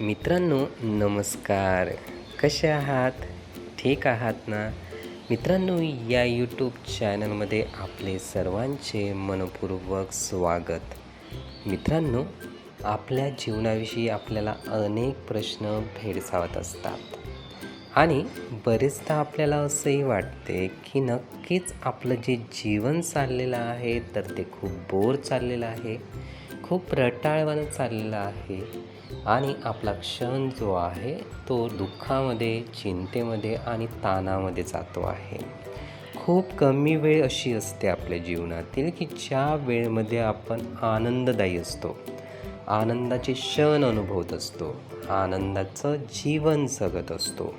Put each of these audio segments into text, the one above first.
मित्रांनो नमस्कार. कसे आहात? ठीक आहात ना? मित्रांनो या यूट्यूब चॅनलमध्ये आपले सर्वांचे मनपूर्वक स्वागत. मित्रांनो आपल्या जीवनाविषयी आपल्याला अनेक प्रश्न भेडसावत असतात. आणि बरेचदा आपल्याला असंही वाटते की नक्कीच आपलं जे जीवन चाललेलं आहे तर ते खूप बोर चाललेलं आहे खूप रटाळवानं चाललेलं आहे आणि आपला क्षण जो आहे तो दुःखामध्ये चिंतेमध्ये आणि ताणामध्ये जातो आहे. खूप कमी वेळ अशी असते आपल्या जीवनातील की ज्या वेळेमध्ये आपण आनंददायी असतो. आनंदाचे क्षण अनुभवत असतो. आनंदाचं जीवन जगत असतो.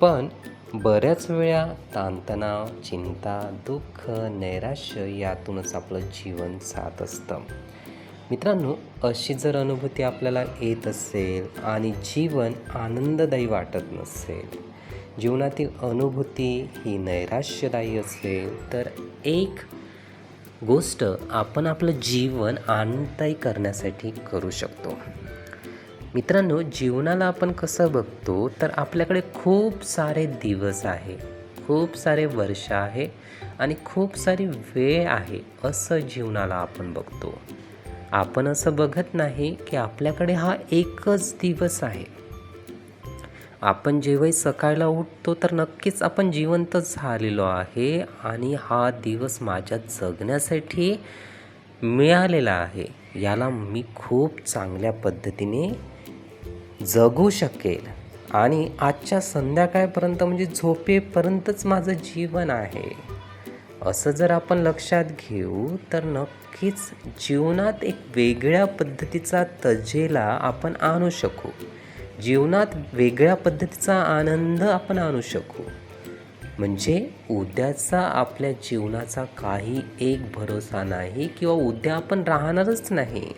पण बऱ्याच वेळा ताणतणाव चिंता दुःख नैराश्य यातूनच आपलं जीवन जात असतं. मित्रांनो अशी जर अनुभूती आपल्याला येत असेल आणि जीवन आनंददायी वाटत नसेल जीवनातील अनुभूती ही नैराश्यदायी असेल तर एक गोष्ट आपण आपलं जीवन आनंददायी करण्यासाठी करू शकतो. मित्रांनो जीवनाला आपण कसं बघतो तर आपल्याकडे खूप सारे दिवस आहे खूप सारे वर्ष आहे आणि खूप सारी वेळ आहे असं जीवनाला आपण बघतो. आपण असं बघत नाही की आपल्याकडे हा एकच दिवस आहे. आपण जेव्हाही सकाळला उठतो तर नक्कीच आपण जिवंत झालेलो आहे आणि हा दिवस माझ्या जगण्यासाठी मिळालेला आहे. याला मी खूप चांगल्या पद्धतीने जगू शकेल. आणि आजच्या संध्याकाळपर्यंत म्हणजे झोपेपर्यंतच माझं जीवन आहे. असं जर आपण लक्षात घेऊ तर नक्कीच जीवनात एक वेगळ्या पद्धतीचा तजेला आपण आणू शकू. जीवनात वेगळ्या पद्धतीचा आनंद आपण आणू शकू. म्हणजे उद्याचा आपल्या जीवनाचा काही एक भरोसा नाही किंवा उद्या आपण राहणारच नाही.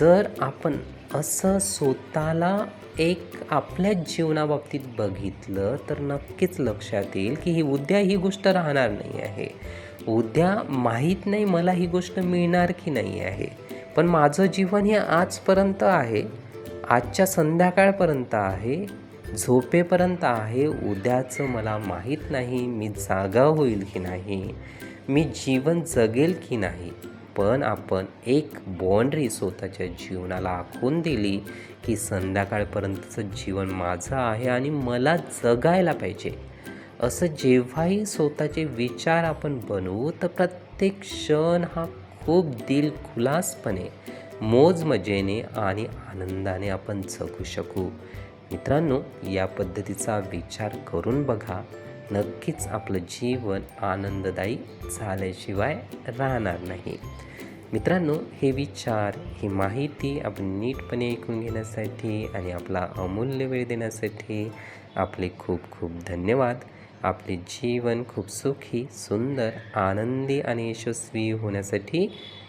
जर आपण असं स्वतःला एक आपल्या जीवनाबाबतीत बघितलं तर नक्कीच लक्षात येईल की ही उद्या ही गोष्ट राहणार नाही आहे. उद्या माहीत नाही मला ही गोष्ट मिळणार की नाही आहे. पण माझं जीवन हे आजपर्यंत आहे. आजच्या संध्याकाळपर्यंत आहे झोपेपर्यंत आहे उद्याचं मला माहीत नाही मी जागा होईल की नाही मी जीवन जगेल की नाही पण आपण एक बाँड्री स्वतःच्या जीवनाला आखून दिली की संध्याकाळपर्यंतचं जीवन माझं आहे आणि मला जगायला पाहिजे. असं जेव्हाही स्वतःचे विचार आपण बनवू तर प्रत्येक क्षण हा खूप दिलखुलासपणे मोजमजेने आणि आनंदाने आपण जगू शकू. मित्रांनो या पद्धतीचा विचार करून बघा. नक्कीच आपलं जीवन आनंददायी झाल्याशिवाय राहणार नाही. मित्रांनो हे विचार ही माहिती आपण नीटपणे ऐकून घेण्यासाठी आणि आपला अमूल्य वेळ देण्यासाठी आपले खूप खूप धन्यवाद. आपले जीवन खूप सुखी सुंदर आनंदी आणि यशस्वी होण्यासाठी